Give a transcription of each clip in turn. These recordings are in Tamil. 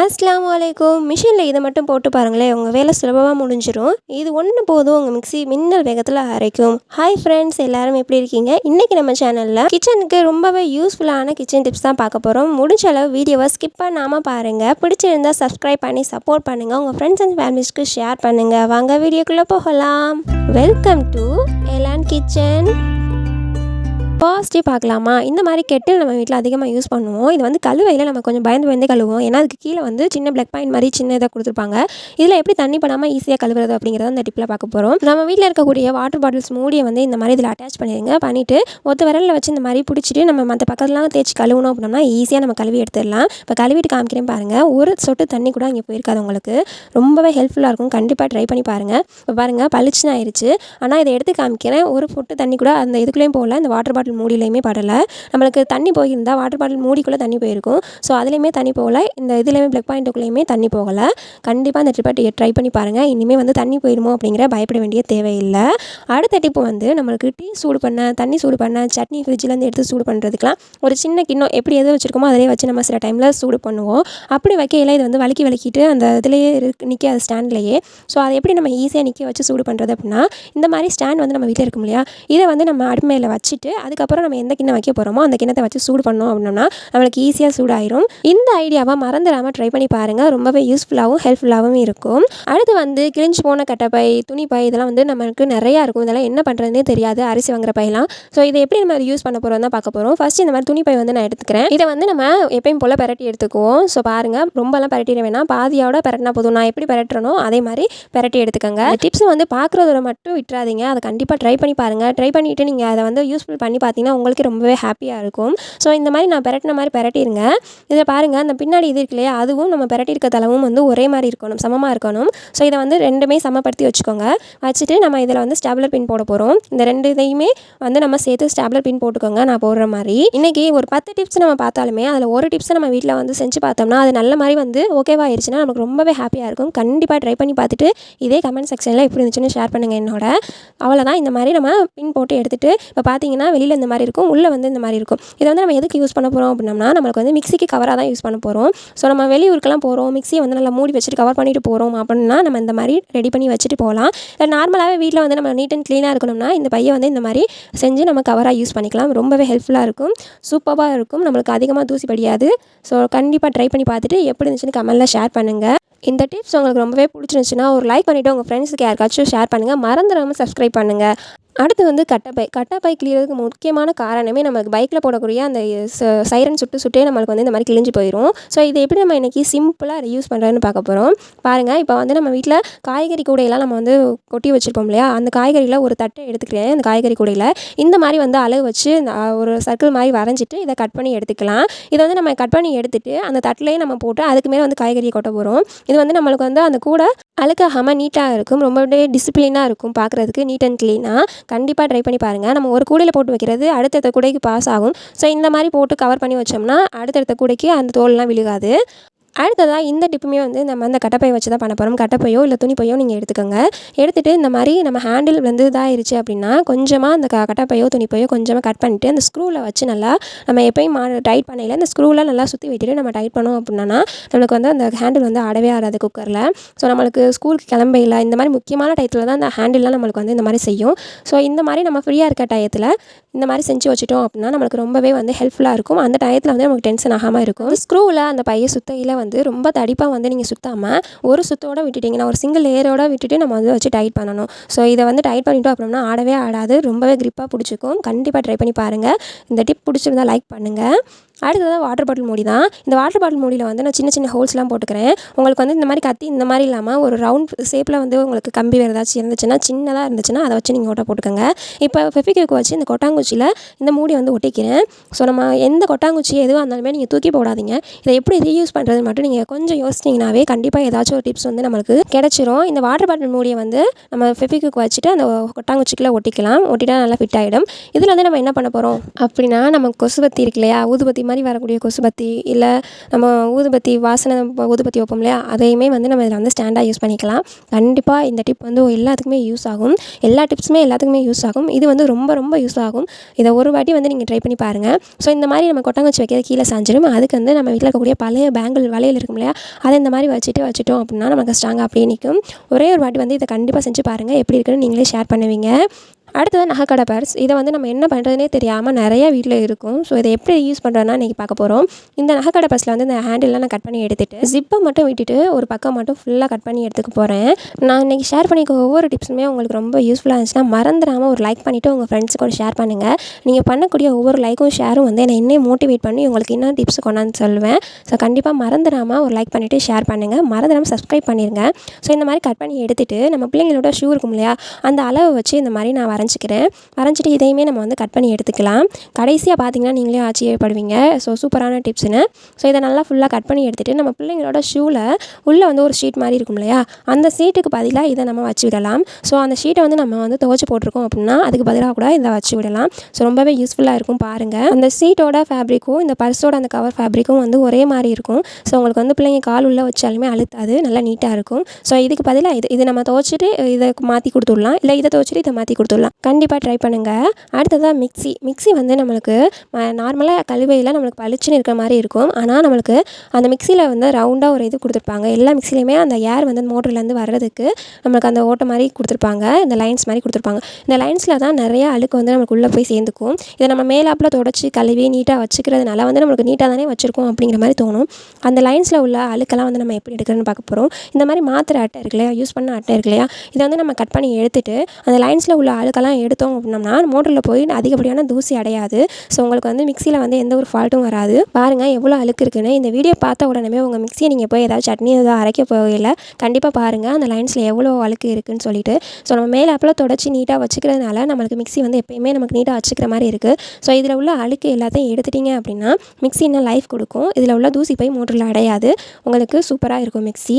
அஸ்லாம் வலைக்கும் மிஷினில் இதை மட்டும் போட்டு பாருங்களேன். உங்கள் வேலை சுலபமாக முடிஞ்சிடும் இது ஒன்று போதும். உங்கள் மிக்ஸி மின்னல் வேகத்தில் அரைக்கும். ஹாய் ஃப்ரெண்ட்ஸ் எல்லாரும் எப்படி இருக்கீங்க? இன்றைக்கி நம்ம சேனலில் கிச்சனுக்கு ரொம்பவே யூஸ்ஃபுல்லான கிச்சன் டிப்ஸ் தான் பார்க்க போகிறோம் முடிஞ்ச அளவு வீடியோவை ஸ்கிப் பண்ணாமல் பாருங்கள் பிடிச்சிருந்தா சப்ஸ்கிரைப் பண்ணி சப்போர்ட் பண்ணுங்கள் உங்கள் ஃப்ரெண்ட்ஸ் அண்ட் ஃபேமிலிஸ்க்கு ஷேர் பண்ணுங்கள் வாங்க வீடியோக்குள்ளே போகலாம். Welcome to Elan kitchen positive பார்க்கலாமா? இந்த மாதிரி கெட்டில் நம்ம வீட்டில் அதிகமாக யூஸ் பண்ணுவோம். இது வந்து கழுவையில் நம்ம கொஞ்சம் பயந்து பயந்து கழுவோம் ஏன்னா அதுக்கு கீழே வந்து சின்ன பிளக் பாயிண்ட் மாதிரி சின்ன இதாக கொடுத்துருப்பாங்க. இதில் எப்படி தண்ணி படாமல் ஈஸியாக கழுவுறது அப்படிங்கிறத அந்த டிப்பில் பார்க்க போகிறோம் நம்ம வீட்டில் இருக்கக்கூடிய வாட்டர் பாட்டில்ஸ் மூடியை வந்து இந்த மாதிரி இதில் அட்டாச் பண்ணிடுங்க. பண்ணிவிட்டு ஒத்த விரலில் வச்சு இந்த மாதிரி பிடிச்சிட்டு நம்ம மற்ற பக்கத்துலாம் தேய்ச்சி கழுவணும் அப்படின்னா ஈஸியாக நம்ம கழுவி எடுத்துடலாம். இப்போ கழுவிட்டு காமிக்கிறேன் பாருங்கள் ஒரு சொட்டு தண்ணி கூட இங்கே போயிருக்காது உங்களுக்கு. ரொம்பவே ஹெல்ப்ஃபுல்லாக இருக்கும். கண்டிப்பாக ட்ரை பண்ணி பாருங்கள் இப்போ பாருங்கள் பளிச்சுன்னு ஆயிடுச்சு ஆனால் இதை எடுத்து காமிக்கிறேன். ஒரு பொட்டு தண்ணி கூட அந்த இதுக்குள்ளேயும் போகல. இந்த வாட்டர் பாட்டில் மூடியிலையுமே படலை. நம்மளுக்கு தண்ணி போயிருந்தால் வாட்டர் பாட்டில் மூடிக்குள்ளே தண்ணி போயிருக்கும். ஸோ அதுலேயுமே தண்ணி போகலை. இந்த இதுலேயுமே ப்ளக் பாயிண்ட்டுக்குள்ளேயுமே தண்ணி போகலை. கண்டிப்பாக அந்த ட்ரிப்பை ட்ரை பண்ணி பாருங்கள் இனிமேல் வந்து தண்ணி போயிடுமோ அப்படிங்கிற பயப்பட வேண்டிய தேவையில்லை. அடுத்த டிப்பு வந்து நம்மளுக்கு டீ சூடு பண்ண தண்ணி சூடு பண்ண சட்னி ஃப்ரிட்ஜிலேருந்து எடுத்து சூடு பண்ணுறதுக்குலாம் ஒரு சின்ன கிண்ணம் எப்படி எது வச்சுருக்கோமோ அதிலே வச்சு நம்ம சில டைமில் சூடு பண்ணுவோம். அப்படி வைக்கையில் இது வந்து வலிக்கி வலிக்கிட்டு அந்த இதுலேயே இருக்கு நிற்காது ஸ்டாண்ட்லேயே ஸோ அதை எப்படி நம்ம ஈஸியாக நிற்க வச்சு சூடு பண்ணுறது அப்படின்னா இந்த மாதிரி ஸ்டாண்ட் வந்து நம்ம வீட்டில் இருக்கும் இல்லையா இதை வந்து நம்ம அடுமையில் வச்சுட்டு அது அதுக்கப்புறம் நம்ம எந்த கிண்ணம் வைக்க போகிறோமோ அந்த கிண்ணத்தை வச்சு சூடு பண்ணோம் அப்படின்னா நம்மளுக்கு ஈஸியாக சூடாயிரும். இந்த ஐடியாவை மறந்துடாமல் ட்ரை பண்ணி பாருங்கள் ரொம்பவே யூஸ்ஃபுல்லாகவும் ஹெல்ப்ஃபுல்லாகவும் இருக்கும். அடுத்து வந்து கிழிஞ்சு போன கட்டப்பை துணிப்பை இதெல்லாம் வந்து நம்மளுக்கு நிறையா இருக்கும். இதெல்லாம் என்ன பண்ணுறதுனே தெரியாது. அரிசி வாங்குற பையெல்லாம். ஸோ இதை எப்படி நம்ம யூஸ் பண்ண போகிறோம் தான் பார்க்க போகிறோம் ஃபஸ்ட் இந்த மாதிரி துணிப்பை வந்து நான் எடுத்துக்கிறேன். இதை வந்து நம்ம எப்பயும் போல் பரட்டி எடுத்துக்குவோம். ஸோ பாருங்கள் ரொம்பலாம் பரட்டிட வேணாம். பாதியோட பரட்டினா போதும். நான் எப்படி பரட்டுறனோ அதே மாதிரி பரட்டி எடுத்துக்கோங்க. டிப்ஸ் வந்து பார்க்குறதோட மட்டும் விட்டுறாதீங்க. அதை கண்டிப்பாக ட்ரை பண்ணி பாருங்கள் ட்ரை பண்ணிவிட்டு நீங்கள் அதை வந்து யூஸ்ஃபுல் பண்ணி பார்த்தீங்கன்னா உங்களுக்கு ரொம்பவே ஹாப்பியாக இருக்கும். ஸோ இந்த மாதிரி நான் பரட்டின மாதிரி பரட்டிடுங்க இதில் பாருங்கள் அந்த பின்னாடி இது இருக்கு இல்லையா அதுவும் நம்ம பரட்டி தளவும் வந்து ஒரே மாதிரி இருக்கணும் சமமாக இருக்கணும். ஸோ இதை வந்து ரெண்டுமே சமப்படுத்தி வச்சுக்கோங்க. வச்சுட்டு நம்ம இதில் வந்து ஸ்டாப்லர் பின் போட போகிறோம் இந்த ரெண்டு இதையுமே வந்து நம்ம சேர்த்து ஸ்டாப்லர் பின் போட்டுக்கோங்க நான் போடுற மாதிரி. இன்றைக்கி ஒரு பத்து டிப்ஸ் நம்ம பார்த்தாலுமே அதில் ஒரு டிப்ஸை நம்ம வீட்டில் வந்து செஞ்சு பார்த்தோம்னா அது நல்ல மாதிரி வந்து ஓகேவாயிருச்சுன்னா நமக்கு ரொம்பவே ஹாப்பியாக இருக்கும். கண்டிப்பாக ட்ரை பண்ணி பார்த்துட்டு இதே கமெண்ட் செக்ஷனில் எப்படி இருந்துச்சுன்னு ஷேர் பண்ணுங்கள் என்னோட. அவ்வளோதான் இந்த மாதிரி நம்ம பின் போட்டு எடுத்துகிட்டு இப்போ பார்த்தீங்கன்னா வெளியில் இந்த மாதிரி இருக்கும் உள்ளே வந்து இந்த மாதிரி இருக்கும். இதை வந்து நம்ம எதுக்கு யூஸ் பண்ண போகிறோம் அப்படின்னா நம்மளுக்கு வந்து மிக்சிக்கு கவராக தான் யூஸ் பண்ண போகிறோம் ஸோ நம்ம வெளியூருக்கெல்லாம் போகிறோம் மிக்சியை வந்து நல்லா மூடி வச்சுட்டு கவர் பண்ணிட்டு போகிறோம் அப்படின்னா நம்ம இந்த மாதிரி ரெடி பண்ணி வச்சுட்டு போகலாம். இல்லை நார்மலாகவே வீட்டில் வந்து நம்ம நீட் அண்ட் க்ளீனாக இருக்கணும்னா இந்த பையை வந்து இந்த மாதிரி செஞ்சு நம்ம கவராக யூஸ் பண்ணிக்கலாம். ரொம்பவே ஹெல்ப்ஃபுல்லாக இருக்கும். சூப்பராக இருக்கும். நம்மளுக்கு அதிகமாக தூசி படியாது. ஸோ கண்டிப்பாக ட்ரை பண்ணி பார்த்துட்டு எப்படி இருந்துச்சுன்னு கமெண்ட்டில் ஷேர் பண்ணுங்கள் இந்த டிப்ஸ் உங்களுக்கு ரொம்பவே பிடிச்சிருந்துச்சுன்னா ஒரு லைக் பண்ணிவிட்டு உங்கள் ஃப்ரெண்ட்ஸுக்கு யாருக்காச்சும் ஷேர் பண்ணுங்கள் மறந்துடாமல் சப்ஸ்கிரைப் பண்ணுங்கள் அடுத்து வந்து கட்டப்பை கட்டப்பை கிளியறதுக்கு முக்கியமான காரணமே நம்மளுக்கு பைக்கில் போடக்கூடிய அந்த சைரன் சுட்டு சுட்டே நம்மளுக்கு வந்து இந்த மாதிரி கிழிஞ்சு போயிடும் ஸோ இதை எப்படி நம்ம இன்றைக்கி சிம்பிளாக ரியூஸ் பண்ணுறதுன்னு பார்க்க போகிறோம் பாருங்கள் இப்போ வந்து நம்ம வீட்டில் காய்கறி கூடையெல்லாம் நம்ம வந்து கொட்டி வச்சுருப்போம் இல்லையா? அந்த காய்கறியில் ஒரு தட்டை எடுத்துக்கிறேன் அந்த காய்கறி கூடையில். இந்த மாதிரி வந்து அளவு வச்சு ஒரு சர்க்கிள் மாதிரி வரைஞ்சிட்டு இதை கட் பண்ணி எடுத்துக்கலாம். இதை வந்து நம்ம கட் பண்ணி எடுத்துகிட்டு அந்த தட்டிலையே நம்ம போட்டு அதுக்கு மேலே வந்து காய்கறியை கொட்ட போகிறோம் இது வந்து நம்மளுக்கு வந்து அந்த கூடை அழுக்காகாமல் நீட்டாக இருக்கும். ரொம்பவே டிசிப்ளினாக இருக்கும் பார்க்குறதுக்கு நீட் அண்ட் க்ளீனாக கண்டிப்பாக ட்ரை பண்ணி பாருங்கள் நம்ம ஒரு கூடையில் போட்டு வைக்கிறது அடுத்தடுத்த கூடைக்கு பாஸ் ஆகும். ஸோ இந்த மாதிரி போட்டு கவர் பண்ணி வச்சோம்னா அடுத்தடுத்த கூடைக்கு அந்த தோல்லாம் விழுகாது. அடுத்ததாக இந்த டிப்புமே வந்து நம்ம அந்த கட்டப்பை வச்சு தான் பண்ண போகிறோம் கட்டப்பையோ இல்லை துணிப்பையோ நீங்கள் எடுத்துக்கோங்க. எடுத்துகிட்டு இந்த மாதிரி நம்ம ஹேண்டில் வந்து இதாகிருச்சு அப்படின்னா கொஞ்சமாக அந்த க கட்டப்பையோ துணிப்பையோ கொஞ்சமாக கட் பண்ணிவிட்டு அந்த ஸ்க்ரூவில் வச்சு நல்லா நம்ம எப்பயும் மா டைட் பண்ணையில் அந்த ஸ்க்ரூவில் நல்லா சுற்றி விட்டுட்டு நம்ம டைட் பண்ணோம் அப்படின்னா நம்மளுக்கு வந்து அந்த ஹேண்டில் வந்து அடவே ஆடாது குக்கரில் ஸோ நம்மளுக்கு ஸ்கூலுக்கு கிளம்பையில் இந்த மாதிரி முக்கியமான டயத்தில் தான் அந்த ஹேண்டில்லாம் நம்மளுக்கு வந்து இந்த மாதிரி செய்யும். ஸோ இந்த மாதிரி நம்ம ஃப்ரீயாக இருக்க டயத்தில் இந்த மாதிரி செஞ்சு வச்சுட்டோம் அப்படின்னா நம்மளுக்கு ரொம்பவே வந்து ஹெல்ப்ஃபுல்லாக இருக்கும். அந்த டயத்தில் வந்து நமக்கு டென்ஷன் ஆகாமல் இருக்கும். ஸ்க்ரூவில் அந்த பைய சுத்தையில் வந்து வந்து ரொம்ப தடிப்பாக வந்து நீங்கள் சுற்றாமல் ஒரு சுத்தோடு விட்டுட்டிங்கன்னா ஒரு சிங்கிள் லேயரோட விட்டுட்டு நம்ம வந்து வச்சு டைட் பண்ணணும். ஸோ இதை வந்து டைட் பண்ணிட்டோம் அப்படின்னா ஆடவே ஆடாது. ரொம்பவே க்ரிப்பாக பிடிச்சிக்கும். கண்டிப்பாக ட்ரை பண்ணி பாருங்கள் இந்த டிப் பிடிச்சிருந்தா லைக் பண்ணுங்கள் அடுத்ததாக வாட்டர் பாட்டில் மூடி தான். இந்த வாட்டர் பாட்டில் மூடியில் வந்து நான் சின்ன சின்ன ஹோல்ஸ்லாம் போட்டுக்கிறேன். உங்களுக்கு வந்து இந்த மாதிரி கத்தி இந்த மாதிரி இல்லாமல் ஒரு ரவுண்ட் ஷேப்பில் வந்து உங்களுக்கு கம்பி வேறு ஏதாச்சும் இருந்துச்சுன்னா சின்னதாக இருந்துச்சுன்னா அதை வச்சு நீங்கள் ஓட்ட போட்டுக்கோங்க. இப்போ ஃபெஃபிக்யூக்கு வச்சு இந்த கொட்டாங்குச்சியில் இந்த மூடி வந்து ஒட்டிக்கிறேன். ஸோ நம்ம எந்த கொட்டாங்குச்சி எதுவாக இருந்தாலுமே நீங்கள் தூக்கி போடாதீங்க. இதை எப்படி ரீயூஸ் பண்ணுறது மட்டும் நீங்கள் கொஞ்சம் யோசிச்சிங்கனாவே கண்டிப்பாக ஏதாச்சும் ஒரு டிப்ஸ் வந்து நம்மளுக்கு கிடச்சிரும். இந்த வாட்டர் பாட்டில் மூடியை வந்து நம்ம ஃபெஃபிக்யூக்கு வச்சுட்டு அந்த கொட்டாங்குச்சிக்குள்ளே ஒட்டிக்கலாம். ஒட்டிட்டா நல்லா ஃபிட் ஆகிடும் இதில் வந்து நம்ம என்ன பண்ண போகிறோம் அப்படின்னா நம்ம கொசுபத்தி இருக்கு இல்லையா? ஊதுபத்தி மாதிரி வரக்கூடிய கொசுபத்தி இல்லை நம்ம ஊதுபத்தி வாசனை ஊதுபத்தி வைப்போம் இல்லையா? அதையுமே வந்து நம்ம இதில் வந்து ஸ்டாண்டாக யூஸ் பண்ணிக்கலாம். கண்டிப்பாக இந்த டிப் வந்து எல்லாத்துக்குமே யூஸ் ஆகும். எல்லா டிப்ஸுமே எல்லாத்துக்குமே யூஸ் ஆகும். இது வந்து ரொம்ப ரொம்ப யூஸ் ஆகும். இதை ஒரு வாட்டி வந்து நீங்கள் ட்ரை பண்ணி பாருங்கள் ஸோ இந்த மாதிரி நம்ம கொட்டாங்குச்சி வைக்கிறது கீழே சாஞ்சிடும் அதுக்கு வந்து நம்ம வீட்டில் இருக்கக்கூடிய பழைய பேங்கிள் வலையில் இருக்கும் இல்லையா? அதை இந்த மாதிரி வச்சுட்டு வச்சுட்டோம் அப்படின்னா நமக்கு ஸ்ட்ராங்காக அப்படியே நிற்கும் ஒரே ஒரு வாட்டி வந்து இதை கண்டிப்பாக செஞ்சு பாருங்கள் எப்படி இருக்குன்னு நீங்களே ஷேர் பண்ணுவீங்க. அடுத்தது நகைக்கடை பர்ஸ் இதை வந்து நம்ம என்ன பண்ணுறதுனே தெரியாமல் நிறைய வீட்டில் இருக்கும். ஸோ இதை எப்படி யூஸ் பண்ணுறோன்னா இன்றைக்கி பார்க்க போகிறோம் இந்த நகைக்கடை பர்ஸில் வந்து இந்த ஹேண்டில்லாம் நான் கட் பண்ணி எடுத்துகிட்டு ஜிப்பை மட்டும் விட்டுட்டு ஒரு பக்கம் மட்டும் ஃபுல்லாக கட் பண்ணி எடுத்துக்க போகிறேன் நான் இன்றைக்கி ஷேர் பண்ணிக்க ஒவ்வொரு டிப்ஸுமே உங்களுக்கு ரொம்ப யூஸ்ஃபுல்லாக இருந்துச்சுன்னா மறந்துடாமல் ஒரு லைக் பண்ணிவிட்டு உங்கள் ஃப்ரெண்ட்ஸுக்கு கூட ஷேர் பண்ணுங்கள் நீங்கள் பண்ணக்கூடிய ஒவ்வொரு லைக்கும் ஷேரும் வந்து என்னை இன்னும் மோட்டிவேட் பண்ணி உங்களுக்கு இன்னும் டிப்ஸ் கொண்டாந்து சொல்லுவேன். ஸோ கண்டிப்பாக மறந்துடாமல் ஒரு லைக் பண்ணிவிட்டு ஷேர் பண்ணுங்கள் மறந்துடாமல் சப்ஸ்கிரைப் பண்ணிடுங்க ஸோ இந்த மாதிரி கட் பண்ணி எடுத்துட்டு நம்ம பிள்ளைங்களோட ஷூ இருக்கும் இல்லையா அந்த அளவை வச்சு இந்த மாதிரி நான் வரைஞ்சிக்கிறேன் வரைஞ்சிட்டு இதையுமே நம்ம வந்து கட் பண்ணி எடுத்துக்கலாம். கடைசியாக பார்த்தீங்கன்னா நீங்களே ஆச்சரியப்படுவீங்க. ஸோ சூப்பரான டிப்ஸ்னு ஸோ இதை நல்லா ஃபுல்லாக கட் பண்ணி எடுத்துகிட்டு நம்ம பிள்ளைங்களோட ஷூவில் உள்ளே வந்து ஒரு ஷீட் மாதிரி இருக்கும் இல்லையா? அந்த ஷீட்டுக்கு பதிலாக இதை நம்ம வச்சு விடலாம். ஸோ அந்த ஷீட்டை வந்து நம்ம வந்து துவச்சி போட்டிருக்கோம் அப்படின்னா அதுக்கு பதிலாக கூட இதை வச்சு விடலாம். ஸோ ரொம்பவே யூஸ்ஃபுல்லாக இருக்கும் பாருங்கள் அந்த சீட்டோட ஃபேப்ரிக்கும் இந்த பர்ஸோட அந்த கவர் ஃபேப்ரிக்கும் வந்து ஒரே மாதிரி இருக்கும். ஸோ உங்களுக்கு வந்து பிள்ளைங்க கால் உள்ளே வச்சாலுமே அழுத்தாது. நல்லா நீட்டாக இருக்கும். ஸோ இதுக்கு பதிலாக இது இது நம்ம துவச்சிட்டு இதை மாற்றி கொடுத்துடலாம். இல்லை இதை துவச்சிட்டு இதை மாற்றி கொடுத்துடலாம். கண்டிப்பாக ட்ரை பண்ணுங்கள் அடுத்ததாக மிக்ஸி. மிக்ஸி வந்து நம்மளுக்கு நார்மலாக கழுவையில் நம்மளுக்கு பளிச்சுன்னு இருக்கிற மாதிரி இருக்கும். ஆனால் நம்மளுக்கு அந்த மிக்ஸியில் வந்து ரவுண்டாக ஒரு இது கொடுத்துருப்பாங்க. எல்லா மிக்ஸிலையுமே அந்த ஏர் வந்து மோட்டர்லேருந்து வர்றதுக்கு நம்மளுக்கு அந்த ஓட்டை மாதிரி கொடுத்துருப்பாங்க. இந்த லைன்ஸ் மாதிரி கொடுத்துருப்பாங்க. இந்த லைன்ஸில் தான் நிறைய அழுக்கு வந்து நம்மளுக்கு உள்ளே போய் சேர்ந்துக்கும். இதை நம்ம மேலாப்பில் தொடச்சி கழுவி நீட்டாக வச்சுக்கிறதுனால வந்து நம்மளுக்கு நீட்டாக தானே வச்சுருக்கோம் அப்படிங்கிற மாதிரி தோணும். அந்த லைன்ஸில் உள்ள அழுக்கெல்லாம் வந்து நம்ம எப்படி எடுக்கிறதுன்னு பார்க்க போகிறோம் இந்த மாதிரி மாத்திரை அட்டை இருக்கு இல்லையா? யூஸ் பண்ண அட்டை இருக்கு இல்லையா? இதை வந்து நம்ம கட் பண்ணி எடுத்துகிட்டு அந்த லைன்ஸில் உள்ள அழுக்கு அழுக்கெல்லாம் எடுத்தோம் அப்படின்னம்னா மோட்டரில் போய் அதிகப்படியான தூசி அடையாது. ஸோ உங்களுக்கு வந்து மிக்சியில் வந்து எந்த ஒரு ஃபால்ட்டும் வராது. பாருங்கள் எவ்வளோ அழுக்கு இருக்குன்னு. இந்த வீடியோ பார்த்த உடனே உங்கள் மிக்சியை நீங்கள் போய் ஏதாவது சட்னி ஏதாவது அரைக்க போகல கண்டிப்பாக பாருங்கள் அந்த லைன்ஸில் எவ்வளோ அழுக்கு இருக்குன்னு சொல்லிட்டு. ஸோ நம்ம மேலே அப்பெல்லாம் தொடச்சி நீட்டாக வச்சுக்கிறதுனால நம்மளுக்கு மிக்ஸி வந்து எப்பயுமே நமக்கு நீட்டாக வச்சுக்கிற மாதிரி இருக்குது ஸோ இதில் உள்ள அழுக்கு எல்லாத்தையும் எடுத்துட்டீங்க அப்படின்னா மிக்சி இன்னும் லைஃப் கொடுக்கும். இதில் உள்ள தூசி போய் மோட்டரில் அடையாது. உங்களுக்கு சூப்பராக இருக்கும் மிக்ஸி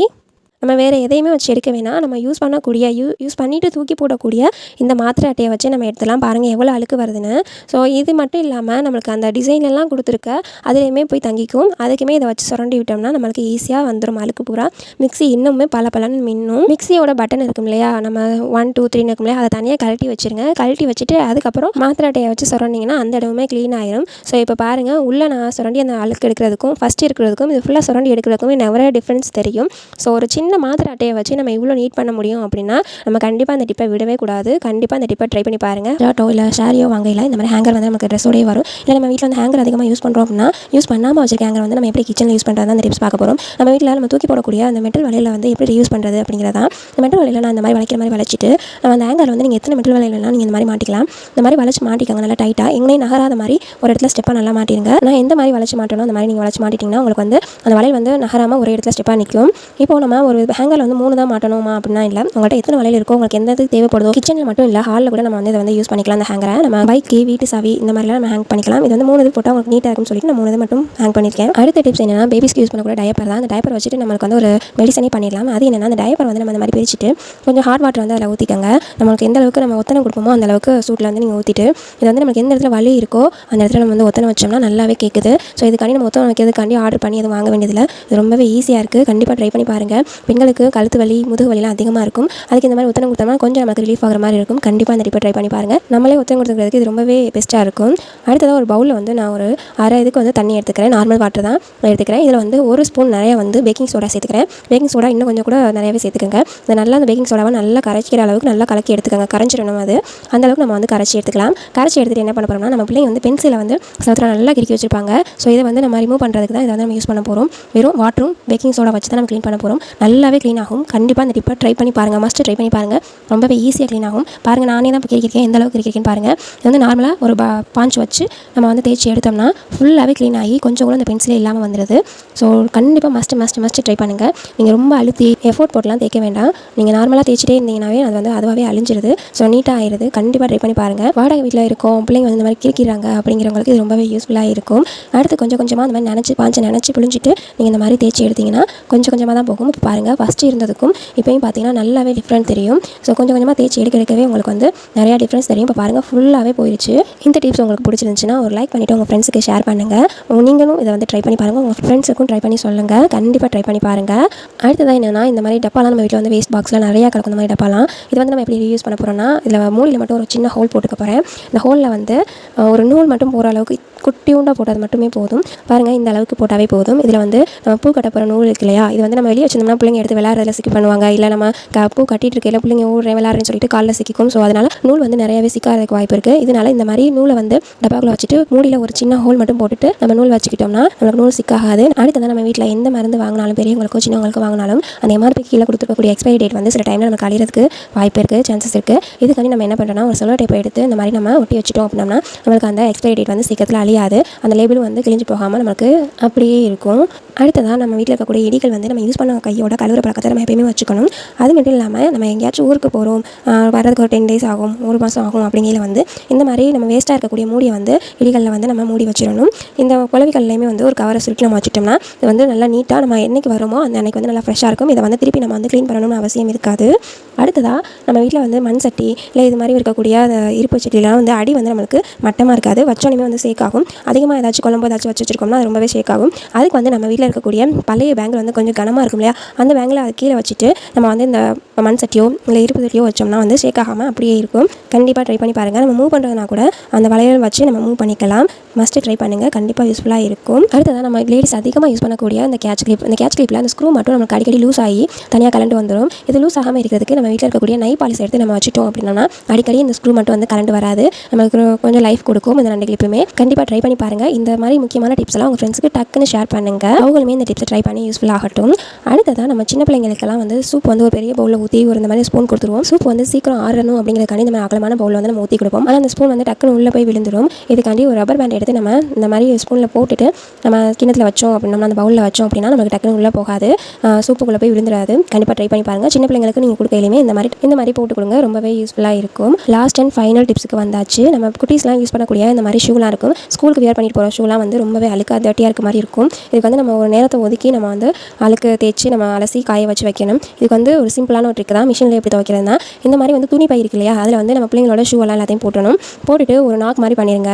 நம்ம வேறு எதையுமே வச்சு எடுக்க வேணாம். நம்ம யூஸ் பண்ணக்கூடிய யூ யூஸ் பண்ணிவிட்டு தூக்கி போடக்கூடிய இந்த மாத்திரை அட்டையை வச்சு நம்ம எடுத்துலாம் பாருங்கள் எவ்வளோ அழுக்கு வருதுன்னு. ஸோ இது மட்டும் இல்லாமல் நம்மளுக்கு அந்த டிசைன் எல்லாம் கொடுத்துருக்க அதுலேயுமே போய் தங்கிக்கும். அதுக்குமே இதை வச்சு சுரண்டி விட்டோம்னா நம்மளுக்கு ஈஸியாக வந்துடும் அழுக்கு பூரா. மிக்ஸி இன்னுமே பல பலன்னு மின்னும். மிக்ஸியோட பட்டன் இருக்கும் இல்லையா? நம்ம ஒன் டூ த்ரீன்னு இருக்கும் இல்லையா? அதை தனியாக கழட்டி வச்சுருங்க. கழட்டி வச்சுட்டு அதுக்கப்புறம் மாத்திரை அட்டையை வச்சு சுரண்டிங்கன்னா அந்த இடமுமே க்ளீன் ஆயிரும். ஸோ இப்போ பாருங்கள் உள்ளே நான் சுரண்டி அந்த அழுக்கு எடுக்கிறதுக்கும் ஃபஸ்ட் இருக்கிறதுக்கும் இது ஃபுல்லாக சுரண்டி எடுக்கிறதுக்கும் நிறைய டிஃப்ரென்ஸ் தெரியும். ஸோ ஒரு சின்ன மாத்திரை அட்டையை வச்சு நம்ம இவ்வளோ நீட் பண்ண முடியும் அப்படின்னா நம்ம கண்டிப்பாக அந்த டிப்பை விடவே கூடாது. கண்டிப்பாக அந்த டிப்பை ட்ரை பண்ணி பாருங்கள் ஷர்ட்டோ இல்லை ஷாரியோ வாங்கையில் இந்த மாதிரி ஹேங்கர் வந்து நமக்கு ட்ரெஸ்ஸோடய வரும். இல்லை நம்ம வீட்டில் வந்து ஹேங்கர் அதிகமாக யூஸ் பண்ணுறோம் அப்படின்னா யூஸ் பண்ணாமல் வச்சிருக்க ஹேங்கர் வந்து நம்ம எப்படி கிச்சனில் யூஸ் பண்ணுறது அந்த டிப்ஸ் பார்க்க போகிறோம் நம்ம வீட்டில் நம்ம தூக்கி போடக்கூடிய அந்த மெட்டல் வலையில் வந்து எப்படி யூஸ் பண்ணுறது அப்படிங்கிறதா இந்த மெட்டல் வலையில் நான் இந்த மாதிரி வளைக்கிற மாதிரி வளைச்சிட்டு நம்ம அந்த ஹேங்கர் வந்து நீங்கள் எத்தனை மெட்டல் வலையிலலாம் நீங்கள் இந்த மாதிரி மாட்டிக்கலாம். இந்த மாதிரி வளைச்சி மாட்டிக்கோங்க நல்லா டைட்டாக எங்கேயும் நகராத மாதிரி ஒரு இடத்துல ஸ்டெப்பாக நல்லா மாட்டிருங்க. நான் எந்த மாதிரி வளைச்சி மாட்டணும் அந்த மாதிரி நீங்கள் வளைச்சி மாட்டிட்டிங்கன்னா உங்களுக்கு வந்து அந்த வளையல் வந்து நகராமல் ஒரு இடத்துல ஸ்டெப்பாக நிற்கும் இப்போ நம்ம ஒரு ஹேங்கரில் வந்து மூணு தான் மாட்டணுமா அப்படின்னா இல்லை. உங்கள்கிட்ட எத்தனை வலையில் இருக்கோ உங்களுக்கு எந்த இது தேவைப்படுதோ கிச்சனில் மட்டும் இல்லை ஹாலில் கூட நம்ம வந்து இதை வந்து யூஸ் பண்ணிக்கலாம். அந்த ஹேங்கரை நம்ம பைக்கு வீட்டு சாவி இந்த மாதிரிலாம் நம்ம ஹேங் பண்ணிக்கலாம். இது வந்து மூணு இது போட்டால் உங்களுக்கு நீட்டாக இருக்கும்னு சொல்லிட்டு நான் மூணு இது மட்டும் ஹேங் பண்ணியிருக்கேன் அடுத்த டிப்ஸ் என்னன்னா பேபிஸ்க்கு யூஸ் பண்ணக்கூட டயப்பர் தான். அந்த டயப்பர் வச்சுட்டு நம்மளுக்கு வந்து ஒரு மெடிசனே பண்ணிடலாம். அது என்னன்னா அந்த டயப்பர் வந்து நம்ம அந்த மாதிரி பிரிச்சுட்டு கொஞ்சம் ஹாட் வாட்டர் வந்து அதில் ஊற்றிக்கங்க நம்மளுக்கு எந்த அளவுக்கு நம்ம ஒத்தனை கொடுப்போமோ அந்த அளவுக்கு சூட்டில் வந்து நீங்கள் ஊற்றிட்டு இது வந்து நமக்கு எந்த இடத்துல வலி இருக்கோ அந்த இடத்துல நம்ம வந்து ஒத்தனை வச்சோம்னா நல்லாவே கேட்குது ஸோ இதுக்காண்டி நம்ம ஒத்தனை வைக்கிறதுக்காண்டி ஆர்டர் பண்ணி எதுவும் வாங்க வேண்டியதில்லை. இது ரொம்பவே ஈஸியாக இருக்குது கண்டிப்பாக ட்ரை பண்ணி பாருங்கள் பெண்களுக்கு கழுத்து வலி முதுகு வலிலாம் அதிகமாக இருக்கும். அதுக்கு இந்த மாதிரி ஒத்தனை கொடுத்தோம்னா கொஞ்சம் நமக்கு ரிலீஃப் ஆகிற மாதிரி இருக்கும். கண்டிப்பாக அந்த டிப்பை ட்ரை பண்ணி பாருங்கள் நம்மளே ஒத்தனை கொடுத்துக்கிறதுக்கு இது ரொம்பவே பெஸ்ட்டாக இருக்கும். அடுத்ததாக ஒரு பவுலில் வந்து நான் ஒரு அரை இதுக்கு வந்து தண்ணி எடுத்துக்கிறேன். நார்மல் வாட்டர் தான் எடுத்துக்கிறேன். இதில் வந்து ஒரு ஸ்பூன் நிறைய வந்து பேக்கிங் சோடா சேர்த்துக்கிறேன். பேக்கிங் சோடா இன்னும் கொஞ்சம் கூட நிறையவே சேர்த்துக்கோங்க. இந்த நல்லா அந்த பேக்கிங் சோடாவை நல்லா கரைச்சிக்கிற அளவுக்கு நல்லா கலக்கி எடுத்துக்கோங்க. கரைஞ்சிடணும் அது. அந்த அளவுக்கு நம்ம வந்து கரைச்சி எடுத்துக்கலாம். கரைச்சி எடுத்துகிட்டு என்ன பண்ண போகிறோம்னா நம்ம பிள்ளைங்க வந்து பென்சிலை வந்து சத்துல நல்லா கிறுக்கி வச்சிருப்பாங்க. ஸோ இதை வந்து நம்ம ரிமூவ் பண்ணுறதுக்கு தான் இதை வந்து நம்ம யூஸ் பண்ண போகிறோம் வெறும் வாட்டரும் பேக்கிங் சோடா வச்சு தான் நம்ம க்ளீன் பண்ண போகிறோம் நல்லாவே க்ளீன் ஆகும். கண்டிப்பாக அந்த டிப்பை ட்ரை பண்ணி பாருங்கள் மஸ்ட் ட்ரை பண்ணி பாருங்கள் ரொம்பவே ஈஸியாக க்ளீன் ஆகும். பாருங்கள் நானே தான் இப்போ கிரிக்கிறேன் எந்த அளவுக்கு கிரிக்கிறேன்னு பாருங்கள் இது வந்து நார்மலாக ஒரு பா பாஞ்ச் வச்சு நம்ம வந்து தேய்ச்சி எடுத்தோம்னா ஃபுல்லாகவே க்ளீன் ஆகி கொஞ்சம் கூட அந்த பென்சிலே இல்லாமல் வந்துடுது ஸோ கண்டிப்பாக மஸ்ட் மஸ்ட் மஸ்ட் ட்ரை பண்ணுங்கள் நீங்கள் ரொம்ப அழுத்தி எஃபோர்ட் போட்டுலாம் தேய்க்க வேண்டாம். நீங்கள் நார்மலாக தேய்ச்சிட்டே இருந்தீங்கன்னாவே அது வந்து அதுவாகவே அழிஞ்சிருது. ஸோ நீட்டாக ஆயிடுது கண்டிப்பாக ட்ரை பண்ணி பாருங்கள் வாடகை வீட்டில் இருக்கோம் பிள்ளைங்க வந்து இந்த மாதிரி கிரிக்கிறாங்க அப்படிங்கிறவங்களுக்கு இது ரொம்பவே யூஸ்ஃபுல்லாக இருக்கும். அடுத்து கொஞ்சம் கொஞ்சமாக அந்த மாதிரி நினச்சி பாஞ்சு நினச்சி புழிஞ்சிட்டு நீங்கள் இந்த மாதிரி தேய்ச்சி எடுத்தீங்கன்னா கொஞ்சம் கொஞ்சமாக தான் போகும். இப்போ பாருங்கள் ஃபஸ்ட்டு இருந்ததுக்கும் இப்போயும் பார்த்தீங்கன்னா நல்லாவே டிஃப்ரெண்ட் தெரியும். ஸோ கொஞ்சம் கொஞ்சமாக தேய்ச்சி எடுக்க எடுக்கவே உங்களுக்கு வந்து நிறையா டிஃப்ரென்ஸ் தெரியும். இப்போ பாருங்கள் ஃபுல்லாகவே போயிடுச்சு இந்த டிப்ஸ் உங்களுக்கு பிடிச்சிருந்துச்சுன்னா ஒரு லைக் பண்ணிவிட்டு உங்கள் ஃப்ரெண்ட்ஸுக்கு ஷேர் பண்ணுங்கள் நீங்களும் இதை வந்து ட்ரை பண்ணி பாருங்கள் உங்கள் ஃப்ரெண்ட்ஸுக்கும் ட்ரை பண்ணி சொல்லுங்கள் கண்டிப்பாக ட்ரை பண்ணி பாருங்கள் அடுத்ததாக என்னென்னா இந்த மாதிரி டப்பாலாம் நம்ம வீட்டில் வந்து வேஸ்ட் பாக்ஸில் நிறையா கிடக்கும் இந்த மாதிரி டப்பாலாம் இது வந்து நம்ம எப்படி யூஸ் பண்ண போகிறோம்னா இதில் மூலியில் மட்டும் ஒரு சின்ன ஹோல் போட்டுக்க போகிறேன் இந்த ஹோலில் வந்து ஒரு நூல் மட்டும் போகிற அளவுக்கு குட்டியூண்டாக போட்டது மட்டுமே போதும். பாருங்கள் இந்த அளவுக்கு போட்டாவே போதும். இதில் வந்து நம்ம பூ கட்ட போகிற நூல் இருக்கு இல்லையா? இது வந்து நம்ம வெளியே வச்சிருந்தோம்னா பிள்ளைங்க எடுத்து விளையாடுறதுல சிக்கி பண்ணுவாங்க. இல்லை நம்ம க- பூ கட்டிட்டு இருக்கையில பிள்ளைங்க ஊடுறேன் விளையாடுறேன்னு சொல்லிட்டு காலில் சிக்கிக்கும். ஸோ அதனால் நூல் வந்து நிறையவே சிக்காததுக்கு வாய்ப்பு இருக்குது இதனால இந்த மாதிரி நூலை வந்து டப்பாக்குள்ள வச்சுட்டு மூடியில் ஒரு சின்ன ஹோல் மட்டும் போட்டுட்டு நம்ம நூல் வச்சுக்கிட்டோம்னா நமக்கு நூல் சிக்காகாது. அடுத்ததான் நம்ம வீட்டில் எந்த மருந்து வாங்கினாலும் பெரியவங்களுக்கோ சின்னவங்களுக்கோ வாங்கினாலும் அந்த எம்ஆர்பி கீழே கொடுத்துருக்கக்கூடிய எக்ஸ்பைரி டேட் வந்து சில டைமில் நமக்கு அழியறதுக்கு வாய்ப்பு இருக்குது சான்சஸ் இருக்குது இதுக்காண்டி நம்ம என்ன பண்ணுறோம்னா ஒரு செலோ டேப்பை எடுத்து இந்த மாதிரி நம்ம ஒட்டி வச்சிட்டோம் அப்படின்னா நம்மளுக்கு அந்த எக்ஸ்பைரி டேட் வந்து சீக்கிரத்தில் அழியாது அந்த லேபிள் வந்து கிழிஞ்சு போகாமல் நமக்கு அப்படியே இருக்கும். அடுத்ததாக நம்ம வீட்டில் இருக்கக்கூடிய இடிகள் வந்து நம்ம யூஸ் பண்ண கையோட கழுவுற பழக்கத்தை நம்ம எப்பயுமே வச்சுக்கணும். அது மட்டும் இல்லாமல் நம்ம எங்கேயாச்சும் ஊருக்கு போகிறோம் வர்றதுக்கு ஒரு டென் டேஸ் ஆகும் ஒரு மாதம் ஆகும் அப்படிங்கையில வந்து இந்த மாதிரி நம்ம வேஸ்ட்டாக இருக்கக்கூடிய மூடியை வந்து இடிகளில் வந்து நம்ம மூடி வச்சிடணும். இந்த குழவிகள்லையுமே வந்து ஒரு கவரை சுருட்டி நம்ம வச்சுட்டோம்னா இது வந்து நல்லா நீட்டாக நம்ம என்னைக்கு வருமோ அந்த அன்னைக்கு வந்து நல்லா ஃப்ரெஷ்ஷாக இருக்கும். இதை வந்து திருப்பி நம்ம வந்து க்ளீன் பண்ணணும்னு அவசியம் இருக்காது. அடுத்ததாக நம்ம வீட்டில் வந்து மண் சட்டி இல்லை இது மாதிரி இருக்கக்கூடிய அந்த இருப்பு சட்டிலாம் வந்து அடி வந்து நம்மளுக்கு மட்டமாக இருக்காது. வச்சோடனே வந்து சேக் ஆகும். அதிகமாக ஏதாச்சும் குழம்பு ஏதாச்சும் வச்சு வச்சிருக்கோம்னா அது ரொம்பவே ஷேக் ஆகும். அதுக்கு வந்து நம்ம வீட்டில் இருக்கக்கூடிய பழைய பேங்கில் வந்து கொஞ்சம் கனமாக இருக்கும் இல்லையா? அந்த பேங்கில் அது கீழே வச்சுட்டு நம்ம வந்து இந்த மண் சட்டியோ இல்லை இருப்பு சட்டியோ வச்சோம்னா வந்து ஷேக் ஆகாமல் அப்படியே இருக்கும். கண்டிப்பாக ட்ரை பண்ணி பாருங்கள் நம்ம மூவ் பண்ணுறதுனா கூட அந்த வளையல் வச்சு நம்ம மூவ் பண்ணிக்கலாம். மஸ்ட்டு ட்ரை பண்ணுங்கள் கண்டிப்பாக யூஸ்ஃபுல்லாக இருக்கும். அடுத்ததாக நம்ம லேடிஸ் அதிகமாக யூஸ் பண்ணக்கூடிய அந்த கேட்ச் கிளிப் இந்த கேட்ச் கிளிப்பில் அந்த ஸ்க்ரூ மட்டும் நமக்கு அடிக்கடி லூஸ் ஆகி தனியாக கலண்டு வந்துடும் இது லூஸ் ஆகாமல் இருக்கிறதுக்கு நம்ம வீட்டில் இருக்கக்கூடிய நை பாலிஸ் எடுத்து நம்ம வச்சுட்டோம் அப்படின்னா அடிக்கடி இந்த ஸ்க்ரூ மட்டும் வந்து கலண்டு வராது. நமக்கு கொஞ்சம் லைஃப் கொடுக்கும் இந்த ரெண்டு கிளிப்புமே கண்டிப்பாக ட்ரை பண்ணி பாருங்கள் இந்த மாதிரி முக்கியமான டிப்ஸ் எல்லாம் உங்கள் ஃப்ரெண்ட்ஸுக்கு டக்குன்னு ஷேர் பண்ணுங்கள் அவங்களுமே இந்த டிப்ஸை ட்ரை பண்ணி யூஸ்ஃபுல் ஆகட்டும். அடுத்ததாக நம்ம சின்ன பிள்ளைங்களுக்கெல்லாம் வந்து சூப் வந்து ஒரு பெரிய பவுலில் ஊற்றி ஒரு இந்த மாதிரி ஸ்பூன் கொடுத்துருவோம். சூப் வந்து சீக்கிரம் ஆறணும் அப்படிங்கிறக்காண்டி இந்த மாதிரி அகலமான பவுலில் வந்து நம்ம ஊற்றி கொடுப்போம். ஆனால் அந்த ஸ்பூன் வந்து டக்குன்னு உள்ளே போய் விழுந்துடும் இதுக்காண்டி ஒரு ரப்பர் பேண்ட் எடுத்து நம்ம இந்த மாதிரி ஸ்பூனில் போட்டுட்டு நம்ம கிணத்துல வச்சோம் அப்படின்னா அந்த பவுலில் வச்சோம் அப்படின்னா நமக்கு டக்குன்னு உள்ளே போகாது. சூப்புக்குள்ளே போய் விழுந்துடாது கண்டிப்பாக ட்ரை பண்ணி பாருங்கள் சின்ன பிள்ளைங்களுக்கு நீங்கள் கொடுக்கையிலுமே இந்த மாதிரி இந்த மாதிரி போட்டு கொடுங்க. ரொம்பவே யூஸ்ஃபுல்லாக இருக்கும். லாஸ்ட் அண்ட் ஃபைனல் டிப்ஸுக்கு வந்தாச்சு. நம்ம குட்டீஸ்லாம் யூஸ் பண்ணக்கூடிய இந்த மாதிரி ஷூலாம் இருக்கும். ஸ்கூலுக்கு வியர் பண்ணிட்டு போகிற ஷூலாம் வந்து ரொம்பவே அழுக்காக தேர்ட்டியாக இருக்க மாதிரி இருக்கும். இதுக்கு வந்து நம்ம ஒரு நேரத்தை ஒதுக்கி நம்ம வந்து அழுக்கு தேய்ச்சி நம்ம அலசி காய வச்சு வைக்கணும். இதுக்கு வந்து ஒரு சிம்பிளான ஒரு ட்ரிக் தான். மிஷினில் எப்படி துவைக்கிறதுனா இந்த மாதிரி வந்து துணி பை இருக்கு இல்லையா அதில் வந்து நம்ம பிள்ளைங்களோட ஷூ எல்லாம் எல்லாத்தையும் போட்டணும் போட்டுட்டு ஒரு நாக் மாதிரி பண்ணிடுங்க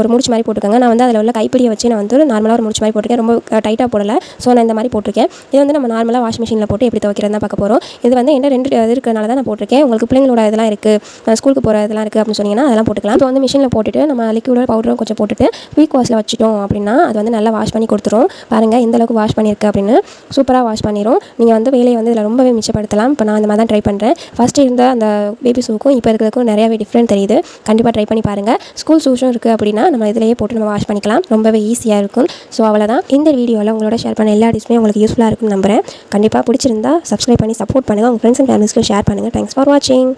ஒரு முடிச்சு மாதிரி போட்டுக்கோங்க. நான் வந்து அதில் உள்ள கைப்பிடியை வச்சு நான் வந்து நார்மலாக ஒரு முடிச்சு மாதிரி போட்டிருக்கேன். ரொம்ப டைட்டாக போடலை. ஸோ நான் இந்த மாதிரி போட்டிருக்கேன். இது வந்து நம்ம நார்மலாக வாஷ் மிஷினில் போட்டு எப்படி துவைக்கிறதுனா பார்க்க போகிறோம் இது வந்து என்ன ரெண்டு இது இருக்கிறனால தான் நான் போட்டிருக்கேன். உங்களுக்கு பிள்ளைங்களோட இதெல்லாம் இருக்குது ஸ்கூலுக்கு போகிற இதெல்லாம் இருக்குது அப்படின்னு சொன்னீங்கன்னா அதெல்லாம் போட்டுக்கலாம். இப்போ வந்து மிஷினில் போட்டுட்டு நம்ம லிக்விடோட பவுடரும் கொஞ்சம் போட்டு போட்டுட்டு வீக் வாஷில் வச்சுட்டோம் அப்படின்னா அது வந்து நல்லா வாஷ் பண்ணி கொடுத்துரும். பாருங்கள் எந்த அளவுக்கு வாஷ் பண்ணியிருக்கு அப்படின்னு. சூப்பராக வாஷ் பண்ணிடும் நீங்கள் வந்து வேலையை வந்து இதில் ரொம்பவே மிச்சப்படுத்தலாம். இப்போ நான் அந்த மாதிரி தான் ட்ரை பண்ணுறேன் ஃபஸ்ட்டு இருந்த அந்த பேபி ஷூக்கும் இப்போ இருக்கிறதுக்கும் நிறையாவே டிஃப்ரெண்ட் தெரியுது. கண்டிப்பாக ட்ரை பண்ணி பாருங்கள் ஸ்கூல் ஷூஸும் இருக்குது அப்படின்னா நம்ம இதிலேயே போட்டு நம்ம வாஷ் பண்ணிக்கலாம். ரொம்பவே ஈஸியாக இருக்கும். ஸோ அவ்வளோதான் இந்த வீடியோவில் உங்களோட ஷேர் பண்ண எல்லா டிஷ்மே உங்களுக்கு யூஸ்ஃபுல்லாக இருக்கும்னு நம்புகிறேன் கண்டிப்பாக பிடிச்சிருந்தா சப்ஸ்கிரைப் பண்ணி சப்போர்ட் பண்ணுங்கள் உங்கள் ஃப்ரெண்ட்ஸ் அண்ட் ஃபேமிலிஸ்க்கு ஷேர் பண்ணுங்கள் தேங்க்ஸ் ஃபார் வாட்சிங்